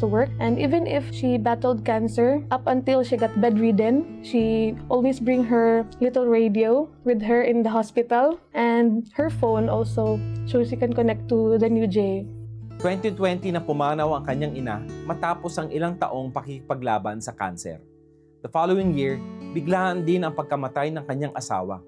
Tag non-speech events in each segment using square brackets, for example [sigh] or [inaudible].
to work. And even if she battled cancer up until she got bedridden, she always bring her little radio with her in the hospital and her phone also so she can connect to the new J. 2020 na pumanaw ang kanyang ina matapos ang ilang taong pakikipaglaban sa kanser. The following year, biglaan din ang pagkamatay ng kanyang asawa.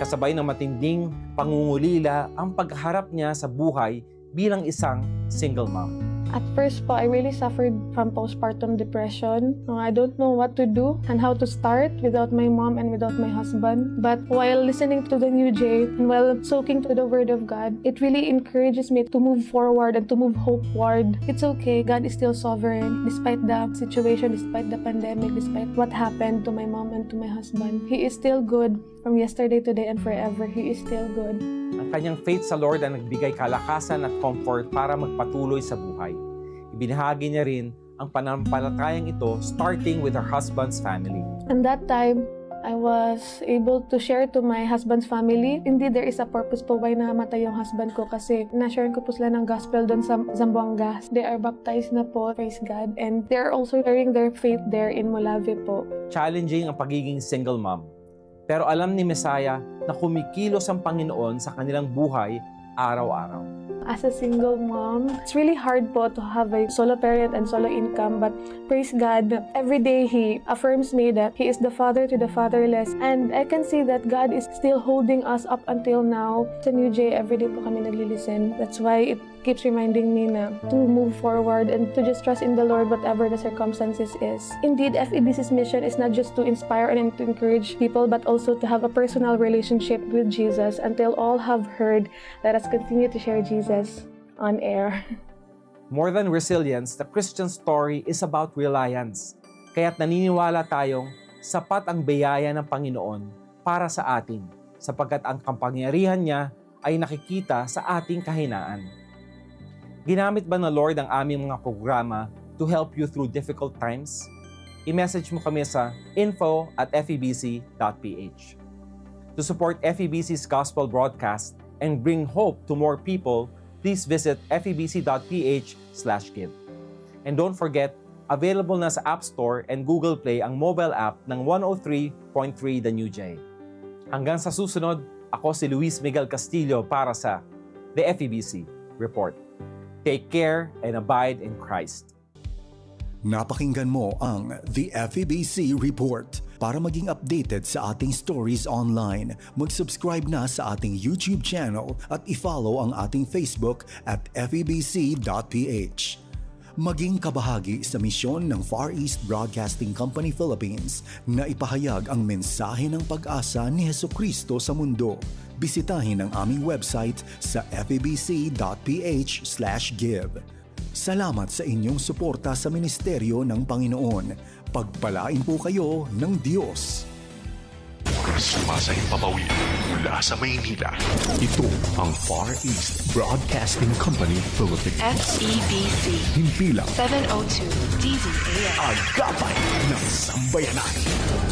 Kasabay ng matinding pangungulila ang pagharap niya sa buhay bilang isang single mom. At first po, I really suffered from postpartum depression. Uh, I don't know what to do and how to start without my mom and without my husband. But while listening to the new J and while soaking to the Word of God, it really encourages me to move forward and to move hopeward. It's okay. God is still sovereign despite the situation, despite the pandemic, despite what happened to my mom and to my husband. He is still good from yesterday, today, and forever. He is still good. Ang kanyang faith sa Lord ang nagbigay kalakasan at comfort para magpatuloy sa buhay. Ibinahagi niya rin ang pananampalatayang ito starting with her husband's family. And that time, I was able to share to my husband's family. Indeed, there is a purpose po why namatay yung husband ko kasi na-share ko po sila ng gospel doon sa Zamboanga. They are baptized na po, praise God. And they are also sharing their faith there in Molave po. Challenging ang pagiging single mom. Pero alam ni Messiah na kumikilos ang Panginoon sa kanilang buhay araw-araw. As a single mom, it's really hard po to have a solo parent and solo income. But praise God, every day He affirms me that He is the father to the fatherless. And I can see that God is still holding us up until now. Sa New J, every day po kami naglilisten. That's why it keeps reminding me na to move forward and to just trust in the Lord whatever the circumstances is. Indeed, FEBC's mission is not just to inspire and to encourage people, but also to have a personal relationship with Jesus. Until all have heard, let us continue to share Jesus on air. [laughs] More than resilience, the Christian story is about reliance. Kaya't naniniwala tayong sapat ang biyaya ng Panginoon para sa atin sapagkat ang kapangyarihan niya ay nakikita sa ating kahinaan. Ginamit ba ng Lord ang aming mga programa to help you through difficult times? I-message mo kami sa info at febc.ph. To support FEBC's gospel broadcast and bring hope to more people, please visit febc.ph slash give. And don't forget, available na sa App Store and Google Play ang mobile app ng 103.3 The New J. Hanggang sa susunod, ako si Luis Miguel Castillo para sa The FEBC Report. Take care and abide in Christ. Napakinggan mo ang The FEBC Report. Para maging updated sa ating stories online, mag-subscribe na sa ating YouTube channel at i-follow ang ating Facebook at febc.ph. Maging kabahagi sa misyon ng Far East Broadcasting Company Philippines na ipahayag ang mensahe ng pag-asa ni Heso Kristo sa mundo. Bisitahin ang aming website sa febc.ph/give. Salamat sa inyong suporta sa ministeryo ng Panginoon. Pagpalain po kayo ng Diyos. Sumasahing papawid mula sa Maynila. Ito ang Far East Broadcasting Company Philippines. FEBC Himpilang 702 DZAM. agapay ng sambayanan.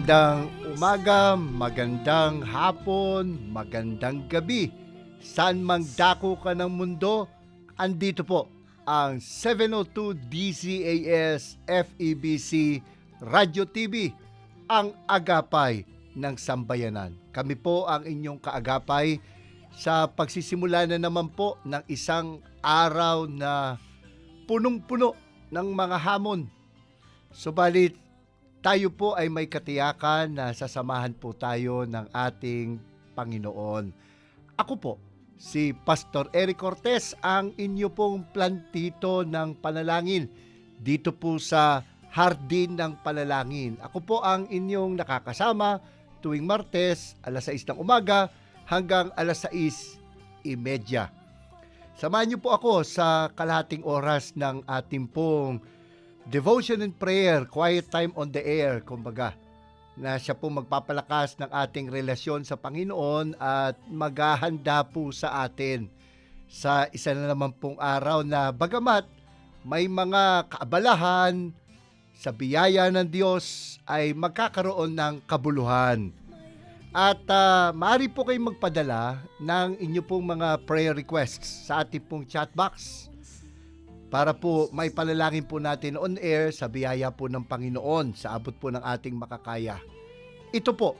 Magandang umaga, magandang hapon, magandang gabi. San mang dako ka ng mundo, andito po ang 702 DCAS FEBC Radio TV, ang agapay ng sambayanan. Kami po ang inyong kaagapay sa pagsisimula na naman po ng isang araw na punong-puno ng mga hamon. Subalit, tayo po ay may katiyakan na sasamahan po tayo ng ating Panginoon. Ako po, si Pastor Eric Cortez, ang inyo pong plantito ng panalangin dito po sa Hardin ng Panalangin. Ako po ang inyong nakakasama tuwing Martes, alas 6 ng umaga hanggang alas 6.30. Samahan niyo po ako sa kalahating oras ng ating pong devotion and prayer, quiet time on the air, kumbaga, na siya po magpapalakas ng ating relasyon sa Panginoon at maghahanda po sa atin sa isa na naman pong araw na bagamat may mga kaabalahan sa biyaya ng Diyos ay magkakaroon ng kabuluhan. At uh, maaari po kayong magpadala ng inyo pong mga prayer requests sa ating pong chat box para po may panalangin po natin on air sa biyaya po ng Panginoon sa abot po ng ating makakaya. Ito po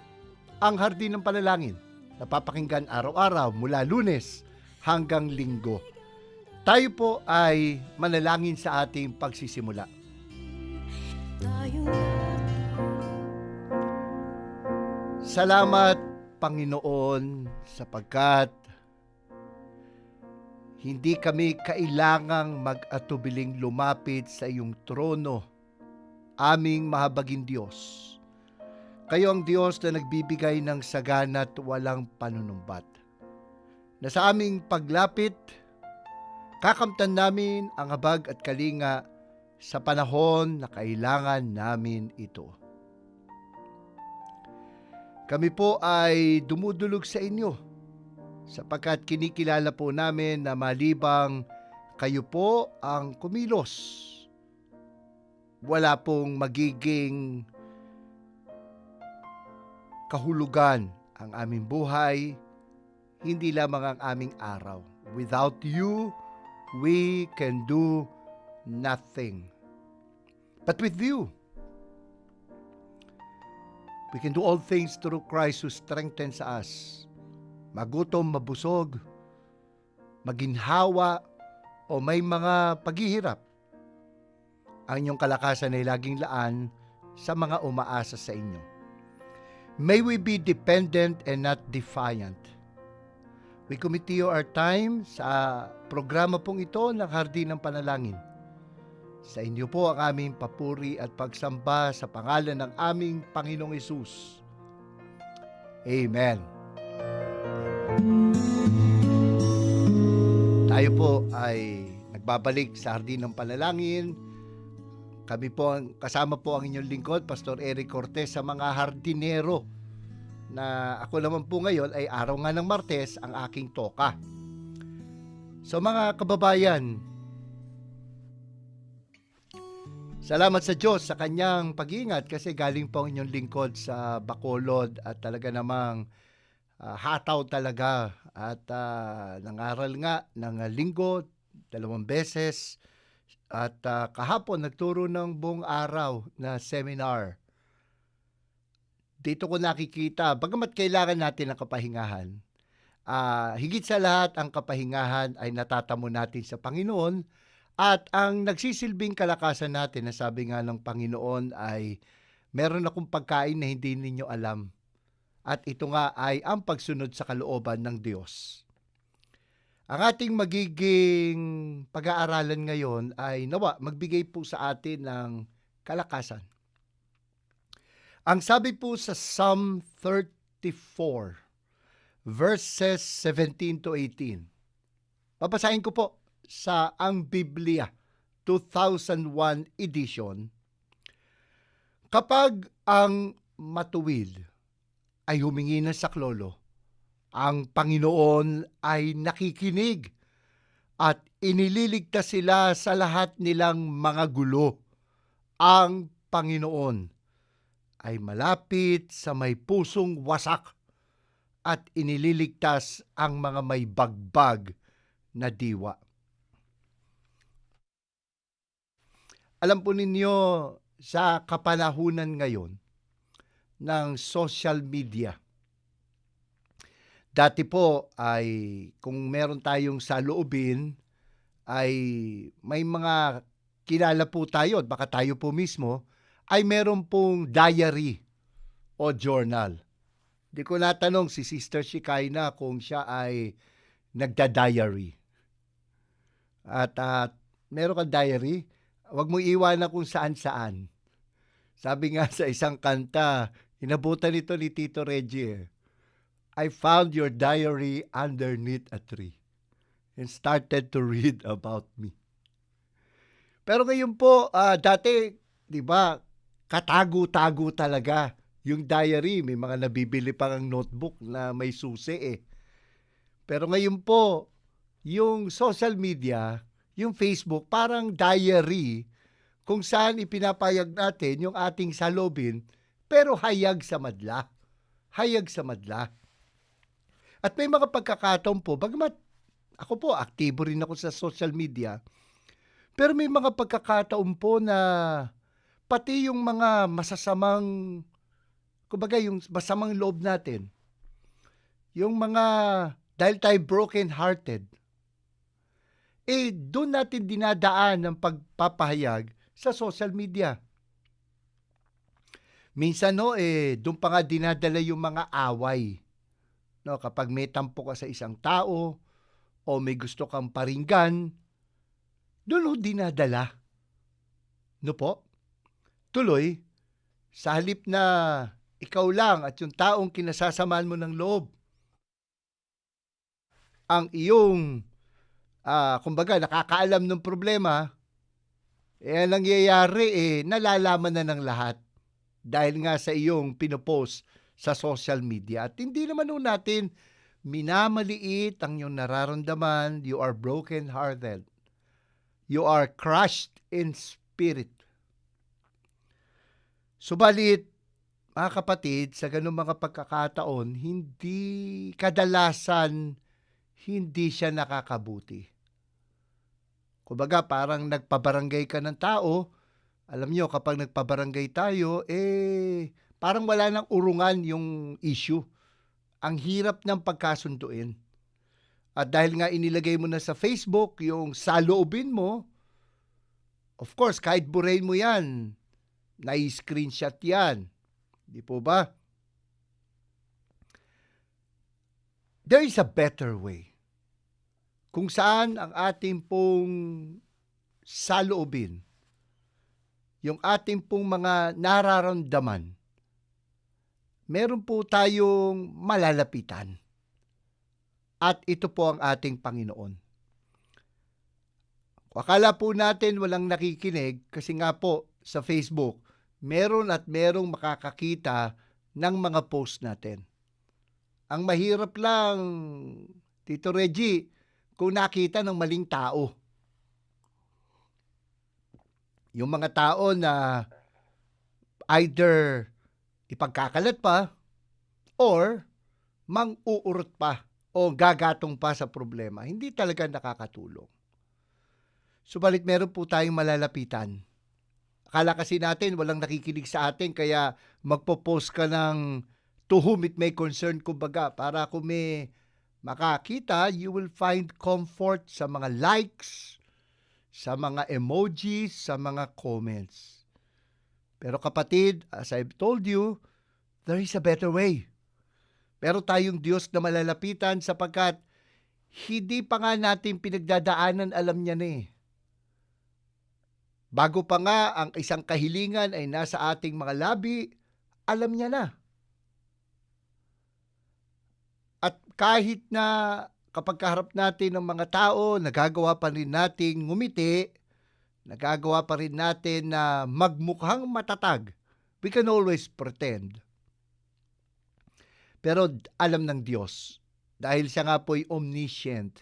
ang hardin ng panalangin napapakinggan araw-araw mula lunes hanggang linggo. Tayo po ay manalangin sa ating pagsisimula. Salamat Panginoon sapagkat hindi kami kailangang mag-atubiling lumapit sa iyong trono, aming mahabagin Diyos. Kayo ang Diyos na nagbibigay ng sagana at walang panunumbat. Na sa aming paglapit, kakamtan namin ang habag at kalinga sa panahon na kailangan namin ito. Kami po ay dumudulog sa inyo sapagkat kinikilala po namin na malibang kayo po ang kumilos. Wala pong magiging kahulugan ang aming buhay, hindi lamang ang aming araw. Without you, we can do nothing. But with you, We can do all things through Christ who strengthens us. Magutom, mabusog, maginhawa, o may mga paghihirap. Ang inyong kalakasan ay laging laan sa mga umaasa sa inyo. May we be dependent and not defiant. We commit to you our time sa programa pong ito ng Hardin ng Panalangin. Sa inyo po ang aming papuri at pagsamba sa pangalan ng aming Panginoong Yesus. Amen. Tayo po ay nagbabalik sa Hardin ng Panalangin. Kami po ang kasama po ang inyong lingkod, Pastor Eric Cortez sa mga hardinero na ako naman po ngayon ay araw nga ng Martes ang aking toka. So mga kababayan, Salamat sa Diyos sa kanyang pag-iingat kasi galing po ang inyong lingkod sa Bacolod at talaga namang ah, hataw talaga at ah, nangaral nga ng ah, linggo dalawang beses at ah, kahapon nagturo ng buong araw na seminar. Dito ko nakikita, bagamat kailangan natin ng kapahingahan, ah, higit sa lahat ang kapahingahan ay natatamo natin sa Panginoon at ang nagsisilbing kalakasan natin, na sabi nga ng Panginoon ay meron akong pagkain na hindi ninyo alam. At ito nga ay ang pagsunod sa kalooban ng Diyos. Ang ating magiging pag-aaralan ngayon ay nawa magbigay po sa atin ng kalakasan. Ang sabi po sa Psalm 34 verses 17 to 18. Babasahin ko po sa Ang Biblia 2001 edition, kapag ang matuwid ay humingi ng saklolo, ang Panginoon ay nakikinig at inililigtas sila sa lahat nilang mga gulo. Ang Panginoon ay malapit sa may pusong wasak at inililigtas ang mga may bagbag na diwa. Alam po ninyo sa kapanahunan ngayon ng social media. Dati po ay kung meron tayong saloobin ay may mga kilala po tayo at baka tayo po mismo ay meron pong diary o journal. Di ko natanong si Sister Shikaina kung siya ay nagda-diary. At ah, meron kang diary, wag mo iwanan kung saan-saan. Sabi nga [laughs] sa isang kanta, inabutan ito ni Tito Reggie eh. I found your diary underneath a tree and started to read about me. Pero ngayon po, ah, dati, di ba, katago-tago talaga yung diary. May mga nabibili pang notebook na may susi eh. Pero ngayon po, yung social media, yung Facebook, parang diary kung saan ipinapayag natin yung ating salobin pero hayag sa madla. Hayag sa madla. At may mga pagkakataon po, bagamat ako po, aktibo rin ako sa social media, pero may mga pagkakataon po na pati yung mga masasamang, kumbaga yung masamang loob natin, yung mga, dahil tayo broken-hearted, eh doon natin dinadaan ng pagpapahayag sa social media. Minsan no, eh, doon pa nga dinadala yung mga away. No, kapag may tampo ka sa isang tao o may gusto kang paringgan, doon ho dinadala. No po? Tuloy, sa halip na ikaw lang at yung taong kinasasamaan mo ng loob, ang iyong, ah, kumbaga, nakakaalam ng problema, eh, ang nangyayari, eh, nalalaman na ng lahat dahil nga sa iyong pinopost sa social media. At hindi naman nun natin minamaliit ang iyong nararamdaman. You are broken-hearted. You are crushed in spirit. Subalit, mga kapatid, sa ganung mga pagkakataon, hindi kadalasan hindi siya nakakabuti. Kumbaga, parang nagpabarangay ka ng tao, alam nyo, kapag nagpabarangay tayo, eh, parang wala nang urungan yung issue. Ang hirap ng pagkasunduin. At dahil nga inilagay mo na sa Facebook yung saloobin mo, of course, kahit burahin mo yan, nai-screenshot yan. Di po ba? There is a better way. Kung saan ang ating pong saloobin, yung ating pong mga nararamdaman, meron po tayong malalapitan. At ito po ang ating Panginoon. Akala po natin walang nakikinig kasi nga po sa Facebook, meron at merong makakakita ng mga post natin. Ang mahirap lang, Tito Reggie, kung nakita ng maling tao. Yung mga tao na either ipagkakalat pa or mang-uurot pa o gagatong pa sa problema. Hindi talaga nakakatulong. Subalit meron po tayong malalapitan. Akala kasi natin walang nakikinig sa atin kaya magpo-post ka ng to whom it may concern kumbaga para kung may makakita, you will find comfort sa mga likes, sa mga emojis, sa mga comments. Pero kapatid, as I've told you, there is a better way. Pero tayong Diyos na malalapitan sapagkat hindi pa nga natin pinagdadaanan, alam niya na eh. Bago pa nga ang isang kahilingan ay nasa ating mga labi, alam niya na. At kahit na kapag kaharap natin ng mga tao, nagagawa pa rin natin ngumiti, nagagawa pa rin natin na magmukhang matatag, we can always pretend. Pero alam ng Diyos, dahil siya nga po ay omniscient,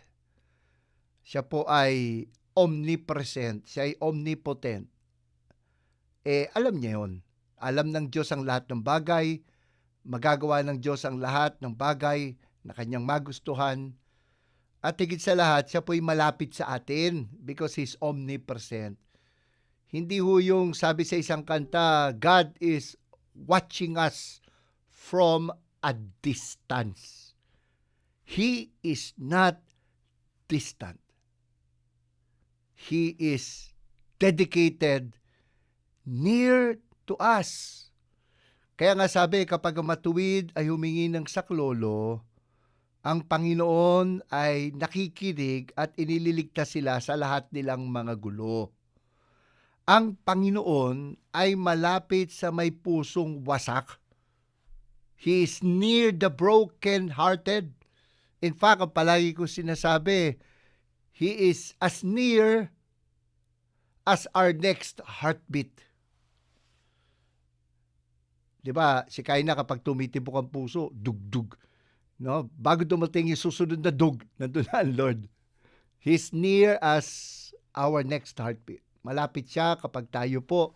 siya po ay omnipresent, siya ay omnipotent, eh alam niya yon. Alam ng Diyos ang lahat ng bagay, magagawa ng Diyos ang lahat ng bagay na kanyang magustuhan, at higit sa lahat, siya po'y malapit sa atin because He's omnipresent. Hindi ho yung sabi sa isang kanta, God is watching us from a distance. He is not distant. He is dedicated near to us. Kaya nga sabi, kapag matuwid ay humingi ng saklolo, ang Panginoon ay nakikinig at inililigtas sila sa lahat nilang mga gulo. Ang Panginoon ay malapit sa may pusong wasak. He is near the broken-hearted. In fact, ang palagi ko sinasabi, He is as near as our next heartbeat. 'Di ba? Si Kaina kapag tumitibok ang puso, dugdug. No? Bago dumating yung susunod na dug, [laughs] nandun na ang Lord. He's near as our next heartbeat. Malapit siya kapag tayo po,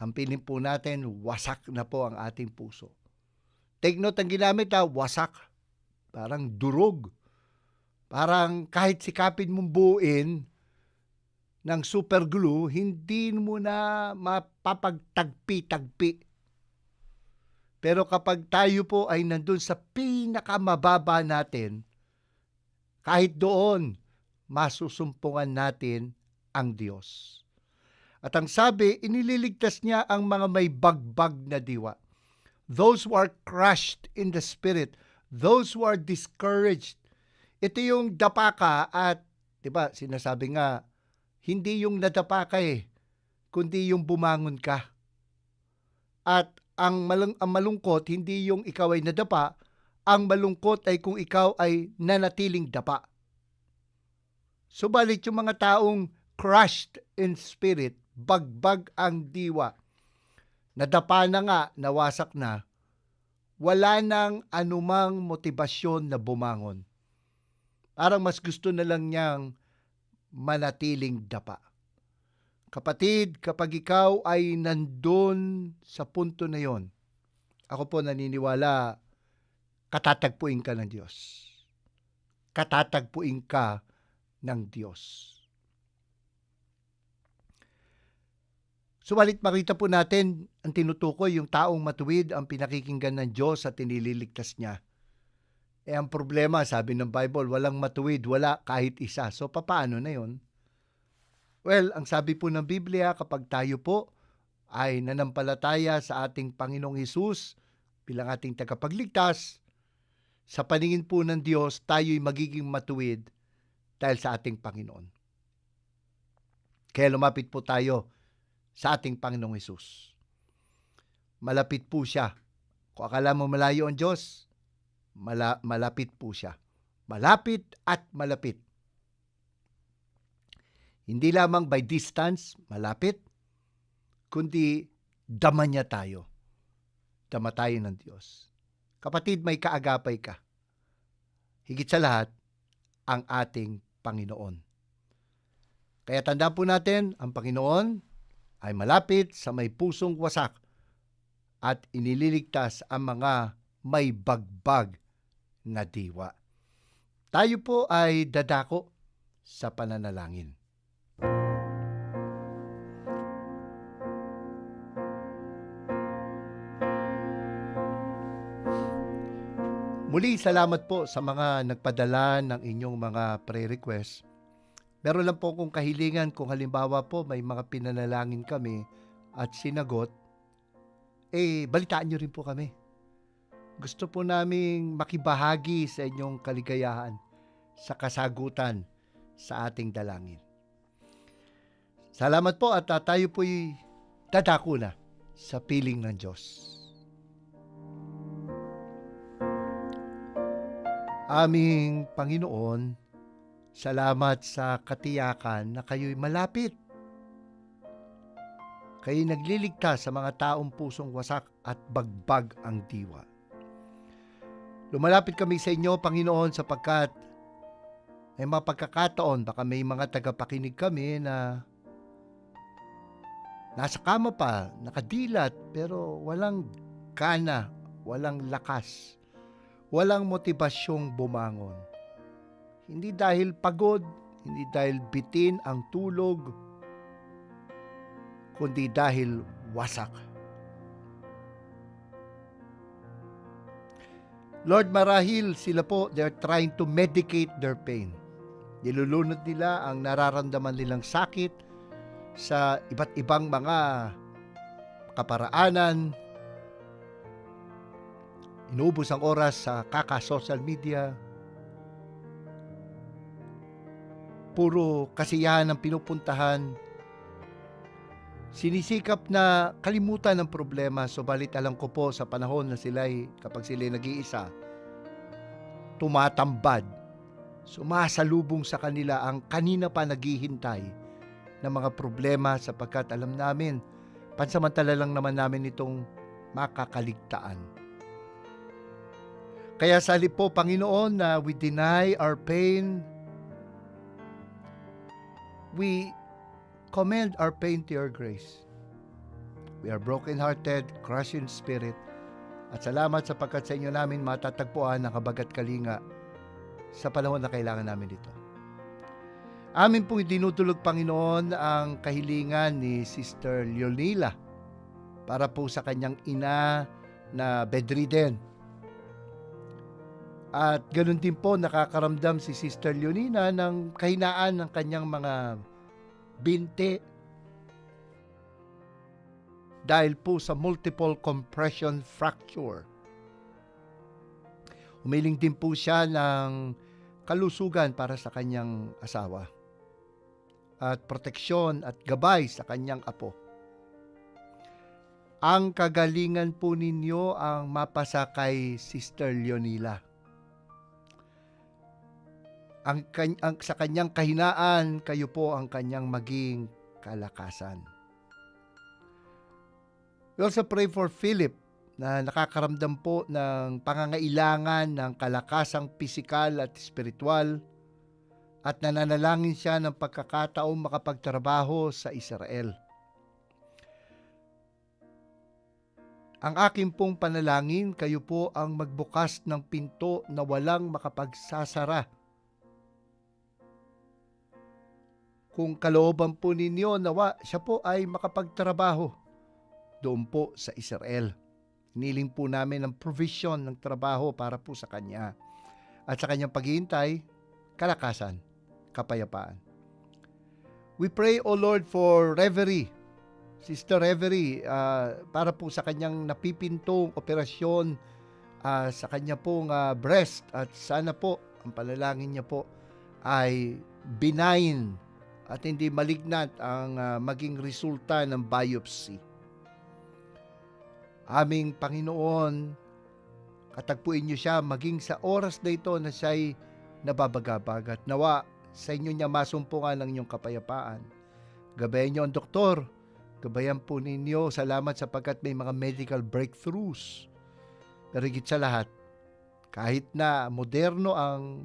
ang piling po natin, wasak na po ang ating puso. Take note ang ginamit ha, wasak. Parang durog. Parang kahit sikapin mong buuin ng super glue, hindi mo na mapapagtagpi-tagpi. Pero kapag tayo po ay nandun sa pinakamababa natin, kahit doon, masusumpungan natin ang Diyos. At ang sabi, inililigtas niya ang mga may bagbag na diwa. Those who are crushed in the spirit, those who are discouraged. Ito yung dapa ka at, di ba, sinasabi nga, hindi yung nadapa ka eh, kundi yung bumangon ka. At ang, malung, ang malungkot, hindi yung ikaw ay nadapa, ang malungkot ay kung ikaw ay nanatiling dapa. Subalit yung mga taong crushed in spirit, bagbag ang diwa, nadapa na nga, nawasak na, wala nang anumang motibasyon na bumangon. Parang mas gusto na lang niyang manatiling dapa. Kapatid, kapag ikaw ay nandun sa punto na yon, ako po naniniwala, katatagpuin ka ng Diyos. Katatagpuin ka ng Diyos. Subalit makita po natin ang tinutukoy yung taong matuwid ang pinakikinggan ng Diyos at inililigtas niya. Eh ang problema, sabi ng Bible, walang matuwid, wala kahit isa. So papaano na yon? Well, ang sabi po ng Biblia, kapag tayo po ay nanampalataya sa ating Panginoong Hesus bilang ating tagapagligtas, sa paningin po ng Diyos, tayo'y magiging matuwid dahil sa ating Panginoon. Kaya lumapit po tayo sa ating Panginoong Hesus. Malapit po siya. Kung akala mo malayo ang Diyos, mala- malapit po siya. Malapit at malapit. Hindi lamang by distance, malapit, kundi dama niya tayo. Dama tayo ng Diyos. Kapatid, may kaagapay ka. Higit sa lahat, ang ating Panginoon. Kaya tandaan po natin, ang Panginoon ay malapit sa may pusong wasak at inililigtas ang mga may bagbag na diwa. Tayo po ay dadako sa pananalangin. Muli, salamat po sa mga nagpadala ng inyong mga prayer request. Meron lang po kong kahilingan kung halimbawa po may mga pinanalangin kami at sinagot, eh balitaan nyo rin po kami. Gusto po naming makibahagi sa inyong kaligayahan, sa kasagutan sa ating dalangin. Salamat po at uh, tayo po'y dadako na sa piling ng Diyos. Aming Panginoon, salamat sa katiyakan na kayo'y malapit. Kayo'y nagliligtas sa mga taong pusong wasak at bagbag ang diwa. Lumalapit kami sa inyo, Panginoon, sapagkat may mga pagkakataon, baka may mga tagapakinig kami na nasa kama pa, nakadilat, pero walang kana, walang lakas, walang motibasyong bumangon. Hindi dahil pagod, hindi dahil bitin ang tulog, kundi dahil wasak. Lord, marahil sila po, they're trying to medicate their pain. Nilulunod nila ang nararamdaman nilang sakit sa iba't ibang mga kaparaanan, inubos ang oras sa kaka-social media, puro kasiyahan ang pinupuntahan, sinisikap na kalimutan ang problema, subalit alam ko po sa panahon na sila'y, kapag sila'y nag-iisa, tumatambad, sumasalubong sa kanila ang kanina pa naghihintay ng mga problema sapagkat alam namin, pansamantala lang naman namin itong makakaligtaan. Kaya sa po, Panginoon, na we deny our pain, we commend our pain to your grace. We are broken-hearted, crushed in spirit, at salamat sapagkat sa inyo namin matatagpuan ang kabagat kalinga sa panahon na kailangan namin ito. Amin pong dinudulog, Panginoon, ang kahilingan ni Sister Leonila para po sa kanyang ina na bedridden. At ganoon din po nakakaramdam si Sister Leonina ng kahinaan ng kanyang mga binte dahil po sa multiple compression fracture. Umiling din po siya ng kalusugan para sa kanyang asawa at proteksyon at gabay sa kanyang apo. Ang kagalingan po ninyo ang mapasa kay Sister Leonila. Ang, ang sa kanyang kahinaan, kayo po ang kanyang maging kalakasan. We also pray for Philip na nakakaramdam po ng pangangailangan ng kalakasang pisikal at espiritual at nananalangin siya ng pagkakataong makapagtrabaho sa Israel. Ang aking pong panalangin, kayo po ang magbukas ng pinto na walang makapagsasara. Kung kalooban po ninyo nawa, siya po ay makapagtrabaho doon po sa Israel. Niling po namin ang provision ng trabaho para po sa kanya. At sa kanyang paghihintay, kalakasan, kapayapaan. We pray, O Lord, for Reverie, Sister Reverie, ah, para po sa kanyang napipintong operasyon ah, sa kanya pong ah, breast at sana po ang panalangin niya po ay benign at hindi malignant ang ah, maging resulta ng biopsy. Aming Panginoon, katagpuin niyo siya maging sa oras na ito na siya'y nababagabag at nawa sa inyo niya masumpungan ng inyong kapayapaan. Gabayan niyo ang doktor, gabayan po ninyo, salamat sapagkat may mga medical breakthroughs. Pero higit sa lahat, kahit na moderno ang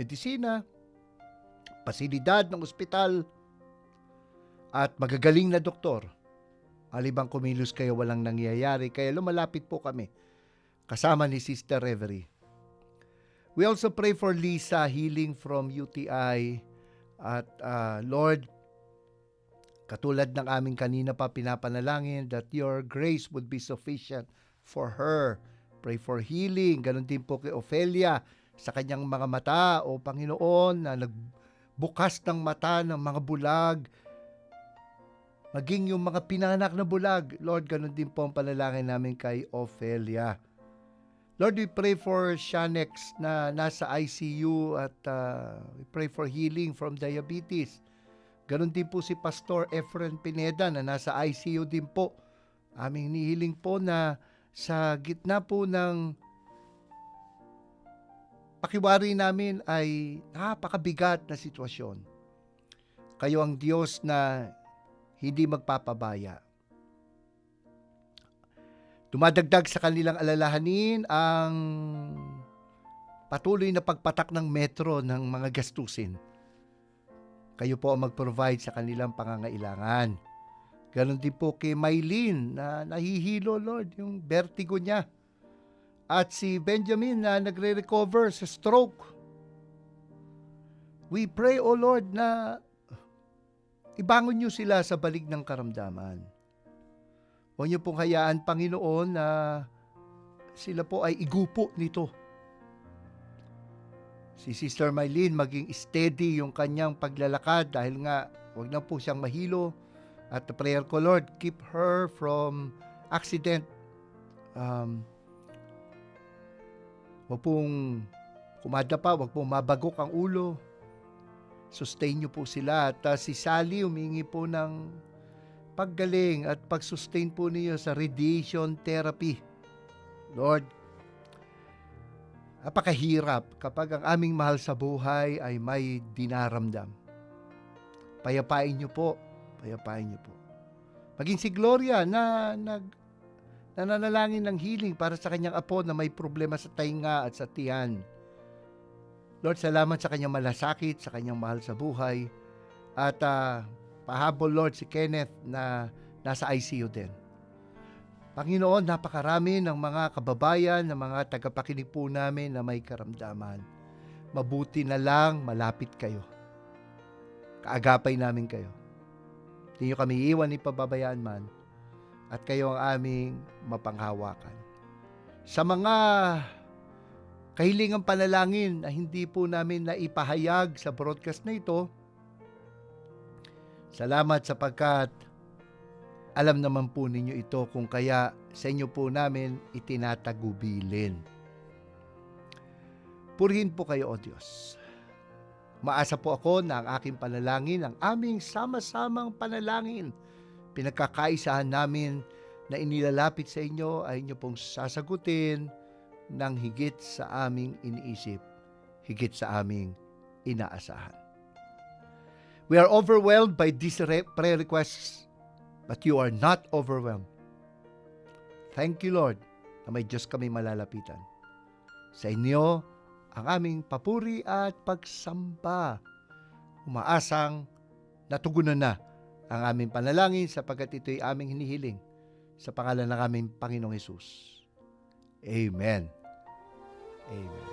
medisina, pasilidad ng ospital, at magagaling na doktor, alibang kumilos kayo walang nangyayari, kaya lumalapit po kami kasama ni Sister Reverie. We also pray for Lisa healing from UTI at ah, Lord, katulad ng aming kanina pa pinapanalangin that your grace would be sufficient for her. Pray for healing. Ganon din po kay Ophelia sa kanyang mga mata o Panginoon na nagbukas ng mata ng mga bulag. Maging yung mga pinanak na bulag. Lord, ganon din po ang panalangin namin kay Ophelia. Lord, we pray for Shanex na nasa ICU at uh, we pray for healing from diabetes. Ganon din po si Pastor Efren Pineda na nasa ICU din po. Aming nihiling po na sa gitna po ng pakiwari namin ay napakabigat na sitwasyon. Kayo ang Diyos na hindi magpapabaya. Dumadagdag sa kanilang alalahanin ang patuloy na pagpatak ng metro ng mga gastusin. Kayo po ang mag-provide sa kanilang pangangailangan. Ganon din po kay Maylin na nahihilo, Lord, yung vertigo niya. At si Benjamin na nagre-recover sa stroke. We pray, O Lord, na ibangon niyo sila sa balik ng karamdaman. Huwag niyo pong hayaan, Panginoon, na sila po ay igupo nito. Si Sister Maylin maging steady yung kanyang paglalakad dahil nga wag na po siyang mahilo At the prayer ko, Lord, keep her from accident. Um, wag pong kumadapa, wag pong mabagok ang ulo. Sustain niyo po sila. At uh, si Sally humingi po ng paggaling at pag-sustain po niyo sa radiation therapy. Lord, napakahirap kapag ang aming mahal sa buhay ay may dinaramdam. Payapain niyo po. Payapain niyo po. Maging si Gloria na nag nananalangin ng healing para sa kanyang apo na may problema sa tainga at sa tiyan. Lord, salamat sa kanyang malasakit, sa kanyang mahal sa buhay. At ah, pahabol, Lord, si Kenneth na nasa ICU din. Panginoon, napakarami ng mga kababayan, ng mga tagapakinig po namin na may karamdaman. Mabuti na lang malapit kayo. Kaagapay namin kayo. Hindi nyo kami iwan ni pababayaan man at kayo ang aming mapanghawakan. Sa mga kahilingang panalangin na hindi po namin naipahayag sa broadcast na ito, salamat sapagkat alam naman po ninyo ito kung kaya sa inyo po namin itinatagubilin. Purihin po kayo, O Diyos. Maasa po ako na ang aking panalangin, ang aming sama-samang panalangin, pinagkakaisahan namin na inilalapit sa inyo ay inyo pong sasagutin ng higit sa aming iniisip, higit sa aming inaasahan. We are overwhelmed by these prayer requests, but you are not overwhelmed. Thank you, Lord, na may Diyos kami malalapitan. Sa inyo, ang aming papuri at pagsamba. Umaasang natugunan na ang aming panalangin sapagkat ito'y aming hinihiling sa pangalan ng aming Panginoong Yesus. Amen. Amen.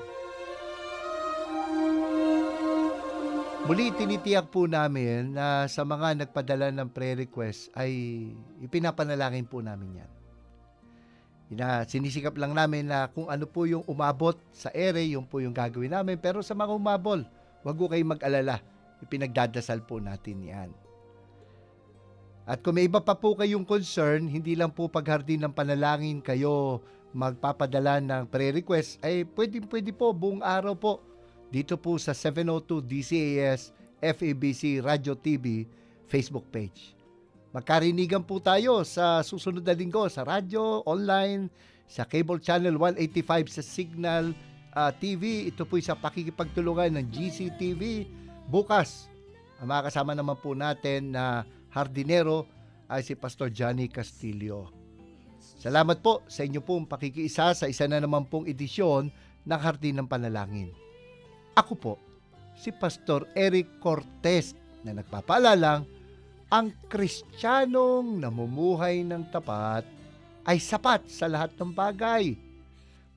Muli, tinitiyak po namin na sa mga nagpadala ng prayer request ay ipinapanalangin po namin yan. Ina, sinisikap lang namin na kung ano po yung umabot sa ere, yung po yung gagawin namin. Pero sa mga umabol, wag ko kayong mag-alala. Ipinagdadasal po natin yan. At kung may iba pa po kayong concern, hindi lang po paghardin ng panalangin kayo magpapadala ng prayer request, ay pwede, pwede po buong araw po dito po sa 702 DCAS FABC Radio TV Facebook page. Magkarinigan po tayo sa susunod na linggo sa radyo, online, sa cable channel 185 sa Signal ah, TV. Ito po sa pakikipagtulungan ng GCTV. Bukas, makakasama naman po natin na hardinero ay si Pastor Johnny Castillo. Salamat po sa inyo pong pakikiisa sa isa na naman pong edisyon ng Hardin ng Panalangin. Ako po, si Pastor Eric Cortez na nagpapaalalang ang kristyanong namumuhay ng tapat ay sapat sa lahat ng bagay.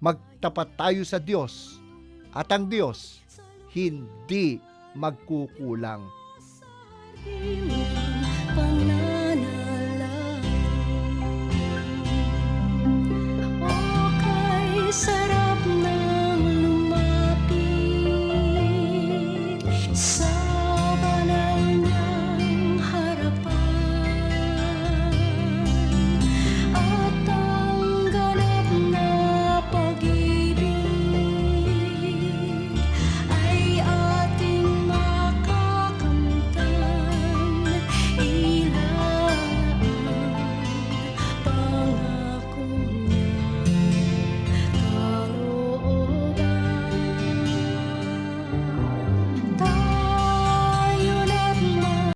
Magtapat tayo sa Diyos at ang Diyos hindi magkukulang. Okay,